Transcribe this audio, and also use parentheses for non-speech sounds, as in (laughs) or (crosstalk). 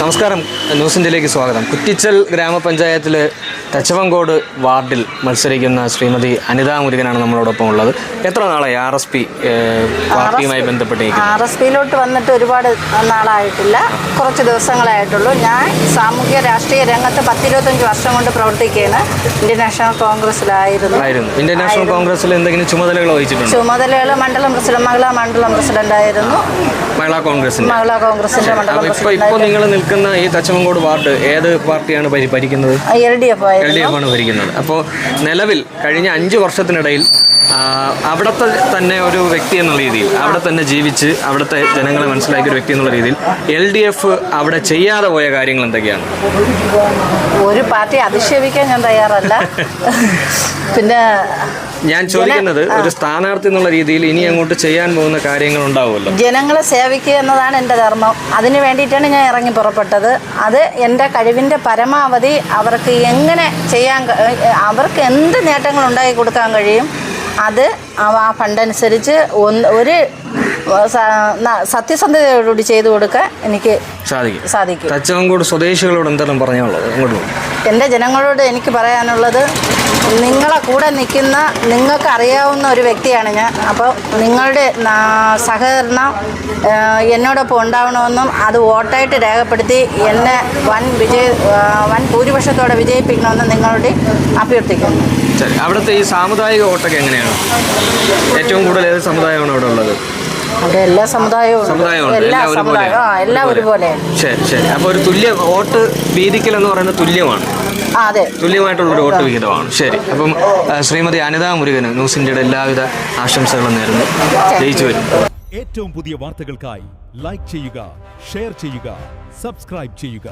നമസ്കാരം. ന്യൂസ് ഇന്ത്യയിലേക്ക് സ്വാഗതം. കുറ്റിച്ചൽ ഗ്രാമപഞ്ചായത്തിൽ തച്ചവങ്കോട് വാർഡിൽ മത്സരിക്കുന്ന ശ്രീമതി അനിതാ മുരുകനാണ് നമ്മളോടൊപ്പം ഉള്ളത്. എത്ര നാളായി ആർ എസ് പി പാർട്ടിയുമായി ബന്ധപ്പെട്ടിരിക്കുന്നു? ആർ എസ് പിയിലോട്ട് വന്നിട്ട് ഒരുപാട് നാളായിട്ടില്ല. കുറച്ച് ദിവസങ്ങളായിട്ടുള്ളൂ. ഞാൻ സാമൂഹ്യ രാഷ്ട്രീയ രംഗത്ത് പത്തിരുപത്തഞ്ച് വർഷം കൊണ്ട് പ്രവർത്തിക്കുകയാണ്. ഇന്ത്യൻ നാഷണൽ കോൺഗ്രസിലായിരുന്നു ആയിരുന്നു. ഇന്ത്യൻ നാഷണൽ കോൺഗ്രസിൽ എന്തെങ്കിലും ചുമതലകൾ വഹിച്ചിട്ടുണ്ട്? ചുമതലകൾ മണ്ഡലം പ്രസിഡന്റ് മംഗള മണ്ഡലം പ്രസിഡന്റ് ആയിരുന്നു മഹിളാ കോൺഗ്രസിന്റെ. മഹിളാ കോൺഗ്രസിന്റെ മണ്ഡലം ഇപ്പൊ ഇപ്പൊ നിങ്ങൾ നിൽക്കുന്ന ഈ തച്ചമങ്കോട് വാർഡ് ഏത് പാർട്ടിയാണ് ഭരി- ഭരിക്കുന്നത്? L D F L D F ആണ് ഭരിക്കുന്നത്. അപ്പോൾ നിലവിൽ കഴിഞ്ഞ അഞ്ച് വർഷത്തിനിടയിൽ അവിടത്തെ അവിടുത്തെ തന്നെ ഒരു വ്യക്തി എന്നുള്ള രീതിയിൽ അവിടെ തന്നെ ജീവിച്ച് അവിടുത്തെ ജനങ്ങളെ മനസ്സിലാക്കിയ ഒരു വ്യക്തി എന്നുള്ള രീതിയിൽ എൽ ഡി എഫ് അവിടെ ചെയ്യാതെ പോയ കാര്യങ്ങൾ എന്തൊക്കെയാണ്? ഒരു പാർട്ടി അധിക്ഷേപിക്കാൻ ഞാൻ തയ്യാറല്ല. (laughs) പിന്നെ ഞാൻ ചോദിക്കുന്നത് ഒരു സ്ഥാനാർത്ഥി എന്നുള്ള രീതിയിൽ ഇനി അങ്ങോട്ട് ചെയ്യാൻ പോകുന്ന കാര്യങ്ങൾ ഉണ്ടാവുമല്ലോ. ജനങ്ങളെ സേവിക്കുക എന്നതാണ് എന്റെ ധർമ്മം. അതിന് വേണ്ടിയിട്ടാണ് ഞാൻ ഇറങ്ങി പുറപ്പെട്ടത്. അത് എന്റെ കഴിവിന്റെ പരമാവധി അവർക്ക് എങ്ങനെ ചെയ്യാൻ അവർക്ക് എന്ത് നേട്ടങ്ങൾ ഉണ്ടാക്കി കൊടുക്കാൻ കഴിയും അത് ആ ഫണ്ടനുസരിച്ച് ഒന്ന് ഒരു സത്യസന്ധതയോടുകൂടി ചെയ്തു കൊടുക്കാൻ എനിക്ക് സാധിക്കും. സാധിക്കും. തച്ചവങ്കോട് സ്വദേശികളോട് എന്തെങ്കിലും പറഞ്ഞുള്ളത് എന്റെ ജനങ്ങളോട് എനിക്ക് പറയാനുള്ളത് നിങ്ങളെ കൂടെ നിൽക്കുന്ന നിങ്ങൾക്ക് അറിയാവുന്ന ഒരു വ്യക്തിയാണ് ഞാൻ. അപ്പോൾ നിങ്ങളുടെ സഹകരണം എന്നോടൊപ്പം ഉണ്ടാവണമെന്നും അത് വോട്ടായിട്ട് രേഖപ്പെടുത്തി എന്നെ വൻ വിജയ വൻ ഭൂരിപക്ഷത്തോടെ വിജയിപ്പിക്കണമെന്നും നിങ്ങളോട് അഭ്യർത്ഥിക്കുന്നു. ശരി. അവിടുത്തെ ഈ സാമുദായിക വോട്ടൊക്കെ എങ്ങനെയാണ്? ഏറ്റവും കൂടുതൽ ഏത് സമുദായമാണ് അവിടെ ഉള്ളത്? അവിടെ എല്ലാ സമുദായവും. സമുദായമുണ്ട്. എല്ലാ എല്ലാം ഒരുപോലെ. സമുദായവും. ആ എല്ലാം ഒരുപോലെ. ശരി ശരി. അപ്പോൾ ഒരു തുല്യ വോട്ട് വീതിക്കൽ എന്ന് പറയുന്നത് തുല്യമാണ്. അതെ. തുല്യമായിട്ടുള്ള ഒരു വോട്ട് വിഹിതമാണ് ശരി. അപ്പം ശ്രീമതി അനിത മുരുകന് ന്യൂസ് ഇന്ത്യയുടെ എല്ലാവിധ ആശംസകളും നേരുന്നു. ജയിച്ചു വരും. ഏറ്റവും പുതിയ വാർത്തകൾക്കായി ലൈക്ക് ചെയ്യുക ഷെയർ ചെയ്യുക സബ്സ്ക്രൈബ് ചെയ്യുക.